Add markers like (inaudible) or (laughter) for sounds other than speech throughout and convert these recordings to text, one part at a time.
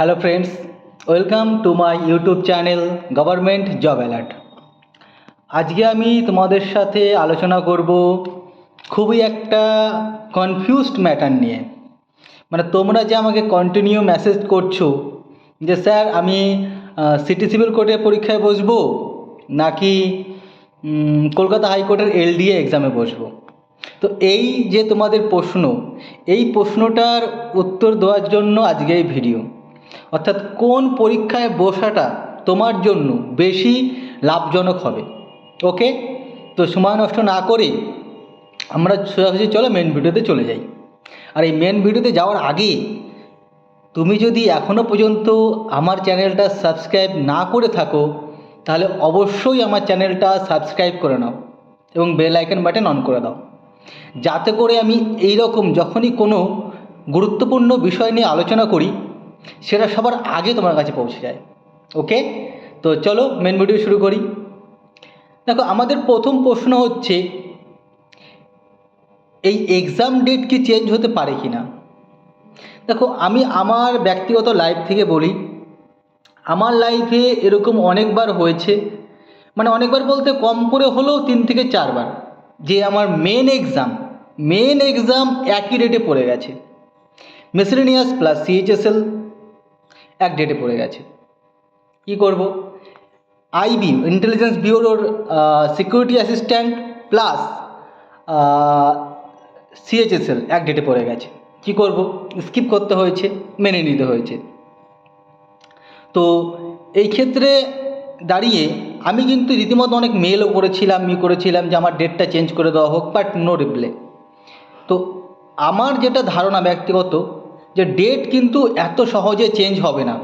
Hello friends welcome to my YouTube channel government job alert আজকে আমি তোমাদের সাথে আলোচনা করব খুবই একটা কনফিউজড ম্যাটার নিয়ে। মানে তোমরা যে আমাকে কন্টিনিউ মেসেজ করছ যে, স্যার, আমি সিটি সিভিল কোর্টের পরীক্ষায় বসবো নাকি কলকাতা হাইকোর্টের এলডিএ এক্সামে বসবো? তো এই যে তোমাদের প্রশ্ন, এই প্রশ্নটার উত্তর দেওয়ার জন্য আজকে এই ভিডিও অর্থাৎ কোন পরীক্ষায় বসাটা তোমার জন্য বেশি লাভজনক হবে? ওকে? তো সময় নষ্ট না করে আমরা সোজাসুজি চলো মেন ভিডিওতে চলে যাই। আর এই মেন ভিডিওতে যাওয়ার আগে তুমি যদি এখনও পর্যন্ত আমার চ্যানেলটা সাবস্ক্রাইব না করে থাকো, তাহলে অবশ্যই আমার চ্যানেলটা সাবস্ক্রাইব করে নাও এবং বেল আইকন বাটন অন করে দাও। যাতে করে আমি এই রকম যখনই কোনো গুরুত্বপূর্ণ বিষয় নিয়ে আলোচনা করি সেটা সবার আগে তোমার কাছে পৌঁছে যায়। ওকে? তো চলো মেন ভিডিও শুরু করি। দেখো, আমাদের প্রথম প্রশ্ন হচ্ছে, এই এক্সাম ডেট কি চেঞ্জ হতে পারে কি না দেখো, আমি আমার ব্যক্তিগত লাইফ থেকে বলি, আমার লাইফে এরকম অনেকবার হয়েছে মানে অনেকবার বলতে কম করে হলেও তিন থেকে চারবার, যে আমার মেন এক্সাম মেন এক্সাম একই ডেটে পড়ে গেছে। মিসলেনিয়াস প্লাস সিএইচএসএল এক ডেটে পড়ে গেছে। কি করব? আইবি ইন্টেলিজেন্স ব্যুরোর সিকিউরিটি অ্যাসিস্ট্যান্ট প্লাস সিএইচএসএল এক ডেটে পড়ে গেছে। কি করব? স্কিপ করতে হয়েছে, মেনে নিতে হয়েছে। তো এই ক্ষেত্রে দাঁড়িয়ে আমি কিন্তু রীতিমতো অনেক মেলও করেছিলাম মি করেছিলাম যে আমার ডেটটা চেঞ্জ করে দেওয়া হোক বাট নো রিপ্লে তো আমার যেটা ধারণা ব্যক্তিগত যে ডেট কিন্তু এত সহজে চেঞ্জ হবে না।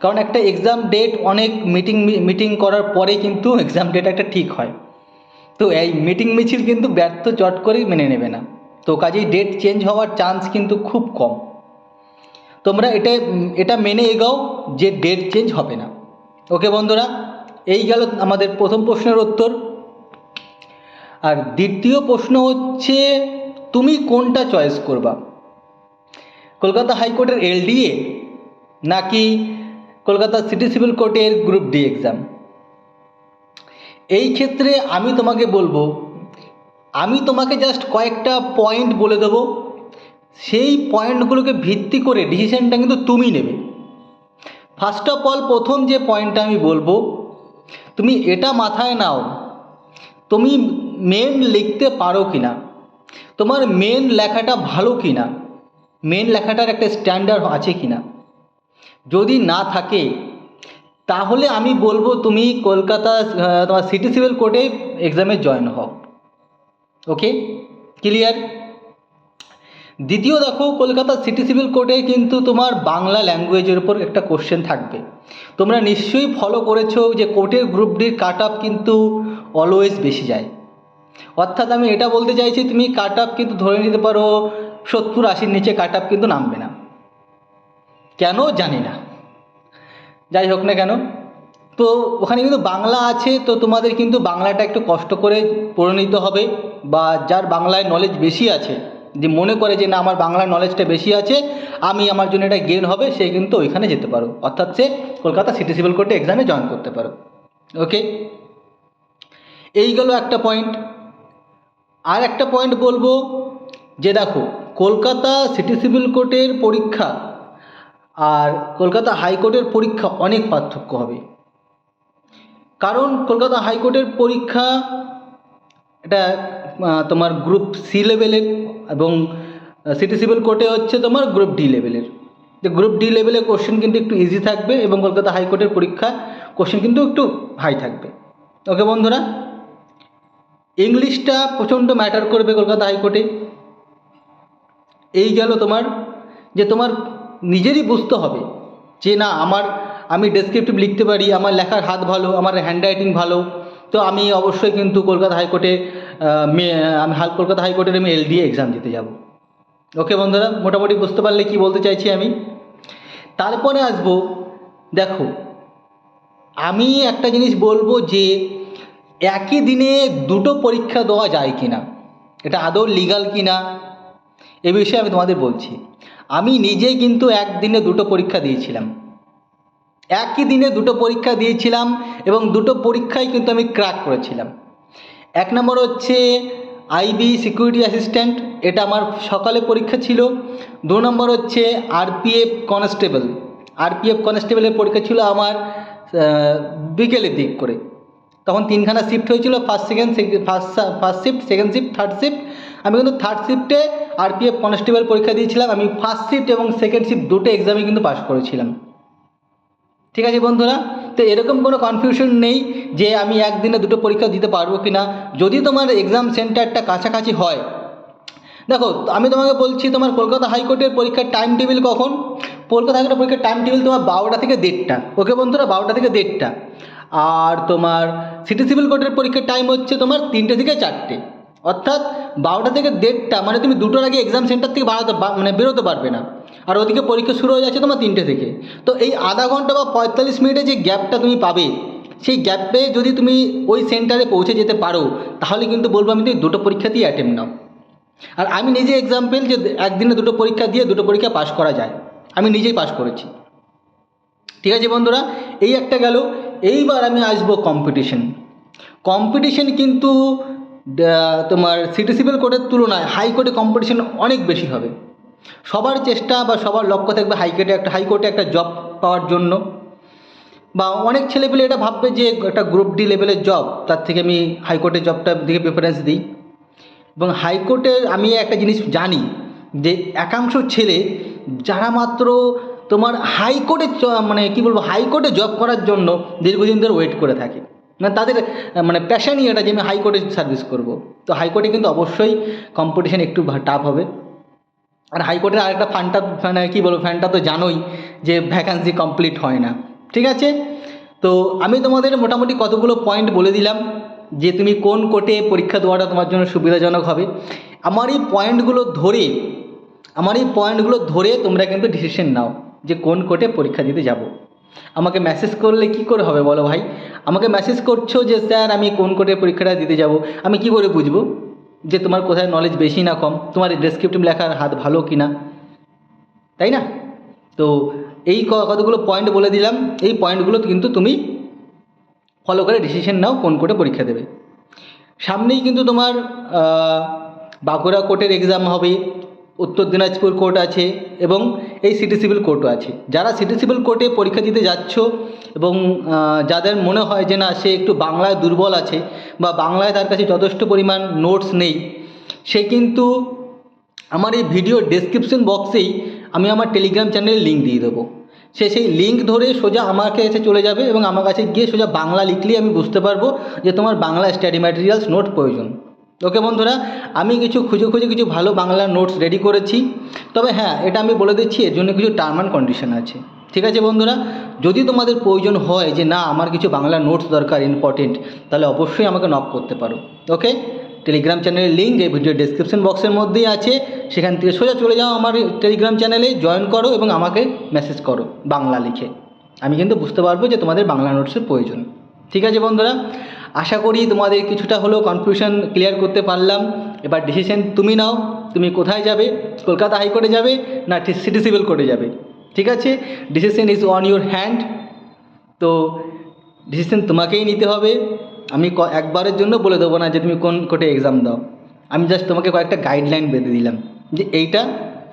কারণ একটা এক্সাম ডেট অনেক মিটিং মিটিং করার পরে কিন্তু (laughs) এক্সাম ডেট একটা ঠিক হয়। তো এই মিটিং মিছিল কিন্তু ব্যর্থ চট করেই মেনে নেবে না। তো কাজেই ডেট চেঞ্জ হওয়ার চান্স কিন্তু খুব কম। তোমরা এটা এটা মেনে এগাও যে ডেট চেঞ্জ হবে না। ওকে বন্ধুরা, এই গেল আমাদের প্রথম প্রশ্নের উত্তর। আর দ্বিতীয় প্রশ্ন হচ্ছে, তুমি কোনটা চয়েস করবা? কলকাতা হাইকোর্টের এলডিএ নাকি কলকাতা সিটি সিভিল কোর্টের গ্রুপ ডি এক্সাম? এই ক্ষেত্রে আমি তোমাকে বলব, আমি তোমাকে জাস্ট কয়েকটা পয়েন্ট বলে দেবো। সেই পয়েন্টগুলোকে ভিত্তি করে ডিসিশনটা কিন্তু তুমি নেবে। ফার্স্ট অফ অল প্রথম যে পয়েন্টটা আমি বলব, তুমি এটা মাথায় নাও, তুমি মেন লিখতে পারো কি না তোমার মেন লেখাটা ভালো কি না মেন লেখাটার একটা স্ট্যান্ডার্ড আছে কি না যদি না থাকে, তাহলে আমি বলব তুমি কলকাতা তোমার সিটি সিভিল কোর্টে এক্সামে জয়েন হও। ওকে ক্লিয়ার দ্বিতীয় দেখো, কলকাতা সিটি সিভিল কোর্টে কিন্তু তোমার বাংলা ল্যাঙ্গুয়েজের উপর একটা কোশ্চেন থাকবে। তোমরা নিশ্চয়ই ফলো করেছ যে কোর্টের গ্রুপ ডির কাট আপ কিন্তু অলওয়েজ বেশি যায়। অর্থাৎ আমি এটা বলতে চাইছি, তুমি কাট আপ কিন্তু ধরে নিতে পারো সত্তর আশির নিচে কাট আপ কিন্তু নামবে না। কেন জানি না। যাই হোক না কেন, তো ওখানে কিন্তু বাংলা আছে, তো তোমাদের কিন্তু বাংলাটা একটু কষ্ট করে পড়ে নিতে হবে বা যার বাংলায় নলেজ বেশি আছে, যে মনে করে যে না, আমার বাংলার নলেজটা বেশি আছে, আমি আমার জন্য এটা গেন হবে, সে কিন্তু ওইখানে যেতে পারো। অর্থাৎ সে কলকাতা সিটি সিভিল কোর্টে এক্সামে জয়েন করতে পারো। ওকে এই গেল একটা পয়েন্ট আর একটা পয়েন্ট বলব, যে দেখো কলকাতা সিটি সিভিল কোর্টের পরীক্ষা আর কলকাতা হাইকোর্টের পরীক্ষা অনেক পার্থক্য হবে। কারণ কলকাতা হাইকোর্টের পরীক্ষা এটা তোমার গ্রুপ সি লেভেলের এবং সিটি সিভিল কোর্টে হচ্ছে তোমার গ্রুপ ডি লেভেলের যে গ্রুপ ডি লেভেলের কোশ্চেন কিন্তু একটু ইজি থাকবে এবং কলকাতা হাইকোর্টের পরীক্ষা কোশ্চেন কিন্তু একটু হাই থাকবে। ওকে বন্ধুরা ইংলিশটা প্রচণ্ড ম্যাটার করবে কলকাতা হাইকোর্টে। এই গেল তোমার, যে তোমার নিজেরই বুঝতে হবে যে না, আমার, আমি ডেসক্রিপটিভ লিখতে পারি, আমার লেখার হাত ভালো, আমার হ্যান্ডরাইটিং ভালো। তো আমি অবশ্যই কিন্তু কলকাতা হাইকোর্টে আমি হাল, কলকাতা হাইকোর্টের আমি এলডিএ এক্সাম দিতে যাব। ওকে বন্ধুরা, মোটামুটি বুঝতে পারলে কি বলতে চাইছি আমি? তারপরে আসব, দেখো, আমি একটা জিনিস বলব যে, একই দিনে দুটো পরীক্ষা দেওয়া যায় কি না এটা আদৌ লিগাল কি না এ বিষয়ে আমি তোমাদের বলছি। আমি নিজে কিন্তু একদিনে দুটো পরীক্ষা দিয়েছিলাম। একই দিনে দুটো পরীক্ষা দিয়েছিলাম এবং দুটো পরীক্ষায় কিন্তু আমি ক্র্যাক করেছিলাম। এক নম্বর হচ্ছে আইবি সিকিউরিটি অ্যাসিস্ট্যান্ট এটা আমার সকালে পরীক্ষা ছিল। দু নম্বর হচ্ছে আরপিএফ কনস্টেবল আরপিএফ কনস্টেবলের পরীক্ষা ছিল আমার বিকেলের দিক করে। তখন তিনখানা শিফট হয়েছিল first second first first shift second shift third shift আমি কিন্তু থার্ড শিফটে আরপিএফ কনস্টেবল পরীক্ষা দিয়েছিলাম, আমি ফার্স্ট শিফট এবং সেকেন্ড শিফট দুটো এক্সামে কিন্তু পাস করেছিলাম। ঠিক আছে বন্ধুরা? তো এরকম কোনো কনফিউশন নেই যে আমি একদিনে দুটো পরীক্ষা দিতে পারব কি না যদি তোমার এক্সাম সেন্টারটা কাছাকাছি হয়, দেখো, আমি তোমাকে বলছি তোমার কলকাতা হাইকোর্টের পরীক্ষার টাইম টেবিল কখন? কলকাতা হাইকোর্টের পরীক্ষার টাইম টেবিল তোমার বারোটা থেকে দেড়টা। ওকে বন্ধুরা? বারোটা থেকে দেড়টা। আর তোমার সিটি সিভিল কোর্টের পরীক্ষার টাইম হচ্ছে তোমার তিনটে থেকে চারটে। অর্থাৎ বারোটা থেকে দেড়টা মানে তুমি দুটোর আগে এক্সাম সেন্টার থেকে বাড়াতে মানে বেরোতে পারবে না। আর ওদিকে পরীক্ষা শুরু হয়ে যাচ্ছে তোমার তিনটে থেকে। তো এই আধা ঘণ্টা বা পঁয়তাল্লিশ মিনিটে যে গ্যাপটা তুমি পাবে, সেই গ্যাপে যদি তুমি ওই সেন্টারে পৌঁছে যেতে পারো, তাহলে কিন্তু বলব আমি তুমি দুটো পরীক্ষাতেই অ্যাটেম্প নাও। আর আমি নিজে এক্সাম্পল যে একদিনে দুটো পরীক্ষা দিয়ে দুটো পরীক্ষা পাশ করা যায়। আমি নিজেই পাশ করেছি। ঠিক আছে বন্ধুরা, এই একটা গেল। এইবার আমি আসব কম্পিটিশন কম্পিটিশন কিন্তু তোমার সিটি সিভিল কোর্টের তুলনায় হাইকোর্টে কম্পিটিশন অনেক বেশি হবে। সবার চেষ্টা বা সবার লক্ষ্য থাকবে হাইকোর্টে একটা হাইকোর্টে একটা জব পাওয়ার জন্য। বা অনেক ছেলেপেলে এটা ভাববে যে একটা গ্রুপ ডি লেভেলের জব তার থেকে আমি হাইকোর্টের জবটার দিকে প্রেফারেন্স দিই। এবং হাইকোর্টের আমি একটা জিনিস জানি যে একাংশ ছেলে যারা মাত্র তোমার হাইকোর্টে মানে কি বলব হাইকোর্টে জব করার জন্য দীর্ঘদিন ধরে ওয়েট করে থাকে। মানে তাদের মানে প্যাশনই এটা যে আমি হাইকোর্টে সার্ভিস করব। তো হাইকোর্টে কিন্তু অবশ্যই কম্পিটিশান একটু টাফ হবে। আর হাইকোর্টের আরেকটা ফান্ডটা মানে কী বলব ফ্যানটা তো জানোই যে ভ্যাকান্সি কমপ্লিট হয় না। ঠিক আছে? তো আমি তোমাদের মোটামুটি কতগুলো পয়েন্ট বলে দিলাম যে তুমি কোন কোর্টে পরীক্ষা দেওয়াটা তোমার জন্য সুবিধাজনক হবে। আমার এই পয়েন্টগুলো ধরে, আমার এই পয়েন্টগুলো ধরে তোমরা কিন্তু ডিসিশন নাও যে কোন কোর্টে পরীক্ষা দিতে যাব। আমাকে মেসেজ করলে কি করে হবে বলো ভাই? আমাকে মেসেজ করছ যে, স্যার, আমি কোন কোর্টে পরীক্ষাটা দিতে যাব? আমি কি করে বুঝব যে তোমার কোথায় নলেজ বেশি না কম? তোমার ডেসক্রিপটিভ লেখার হাত ভালো কি না? তাই না? তো এই কতগুলো পয়েন্ট বলে দিলাম। এই পয়েন্টগুলো কিন্তু তুমি ফলো করে ডিসিশন নাও কোন কোর্টে পরীক্ষা দেবে। সামনেই কিন্তু তোমার বাঁকুড়া কোর্টের এক্সাম হবে, উত্তর দিনাজপুর কোর্ট আছে এবং এই সিটি সিভিল কোর্টও আছে। যারা সিটি সিভিল কোর্টে পরীক্ষা দিতে যাচ্ছ এবং যাদের মনে হয় যে না, সে একটু বাংলায় দুর্বল আছে বা বাংলায় তার কাছে যথেষ্ট পরিমাণ নোটস নেই, সে কিন্তু আমার এই ভিডিও ডেসক্রিপশন বক্সেই আমি আমার টেলিগ্রাম চ্যানেলের লিঙ্ক দিয়ে দেবো। সে সেই লিঙ্ক ধরে সোজা আমার কাছে চলে যাবে এবং আমার কাছে গিয়ে সোজা বাংলা লিখলেই আমি বুঝতে পারব যে তোমার বাংলা স্টাডি ম্যাটেরিয়ালস নোট প্রয়োজন। ওকে বন্ধুরা, আমি কিছু খুঁজে খুঁজে কিছু ভালো বাংলা নোটস রেডি করেছি। তবে হ্যাঁ এটা আমি বলে দিচ্ছি, এর জন্য কিছু টার্ম অ্যান্ড কন্ডিশন আছে। ঠিক আছে, বন্ধুরা? যদি তোমাদের প্রয়োজন হয় যে না, আমার কিছু বাংলা নোটস দরকার ইম্পর্টেন্ট তাহলে অবশ্যই আমাকে নক করতে পারো। ওকে টেলিগ্রাম চ্যানেলের লিঙ্ক এই ভিডিও ডেসক্রিপশন বক্সের মধ্যেই আছে। সেখান থেকে সোজা চলে যাও আমার টেলিগ্রাম চ্যানেলে জয়েন করো এবং আমাকে মেসেজ করো বাংলা লিখে। আমি কিন্তু বুঝতে পারব যে তোমাদের বাংলা নোটসের প্রয়োজন। ঠিক আছে, বন্ধুরা? আশা করি তোমাদের কিছুটা হলেও কনফিউশন ক্লিয়ার করতে পারলাম। এবার ডিসিশন তুমি নাও, তুমি কোথায় যাবে? কলকাতা হাইকোর্টে যাবে না সিটি সিভিল কোর্টে যাবে? ঠিক আছে? Decision is on your hand তো ডিসিশন তোমাকেই নিতে হবে। আমি একবারের জন্য বলে দেবো না যে তুমি কোন কোর্টে এক্সাম দাও। আমি জাস্ট তোমাকে কয়েকটা গাইডলাইন বেঁধে দিলাম যে এইটা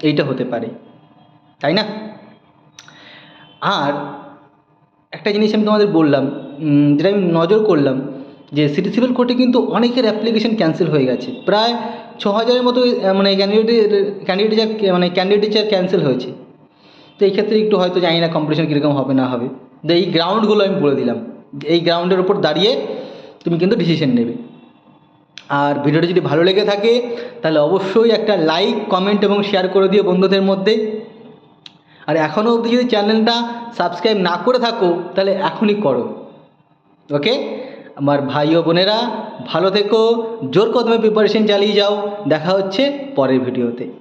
এইটা হতে পারে। তাই না? আর একটা জিনিস আমি তোমাদের বললাম যেটা আমি নজর করলাম যে সিটি সিভিল কোর্টে কিন্তু অনেকের অ্যাপ্লিকেশন ক্যান্সেল হয়ে গেছে। প্রায় ছ হাজারের মতো মানে ক্যান্ডিডেটের ক্যান্ডিডেটের মানে ক্যান্ডিডেটের ক্যান্সেল হয়েছে। তো এই ক্ষেত্রে একটু হয়তো জানি না কম্পিটিশন কীরকম হবে, না হবে। তো এই গ্রাউন্ডগুলো আমি বলে দিলাম। এই গ্রাউন্ডের ওপর দাঁড়িয়ে তুমি কিন্তু ডিসিশন নেবে। আর ভিডিওটা যদি ভালো লেগে থাকে, তাহলে অবশ্যই একটা লাইক কমেন্ট এবং শেয়ার করে দিও বন্ধুদের মধ্যে। আর এখনও অবধি যদি চ্যানেলটা সাবস্ক্রাইব না করে থাকো, তাহলে এখনই করো। ওকে আমার ভাই ও বোনেরা, ভালো থেকো, জোর কদমে প্রিপারেশন চালিয়ে যাও। দেখা হচ্ছে পরের ভিডিওতে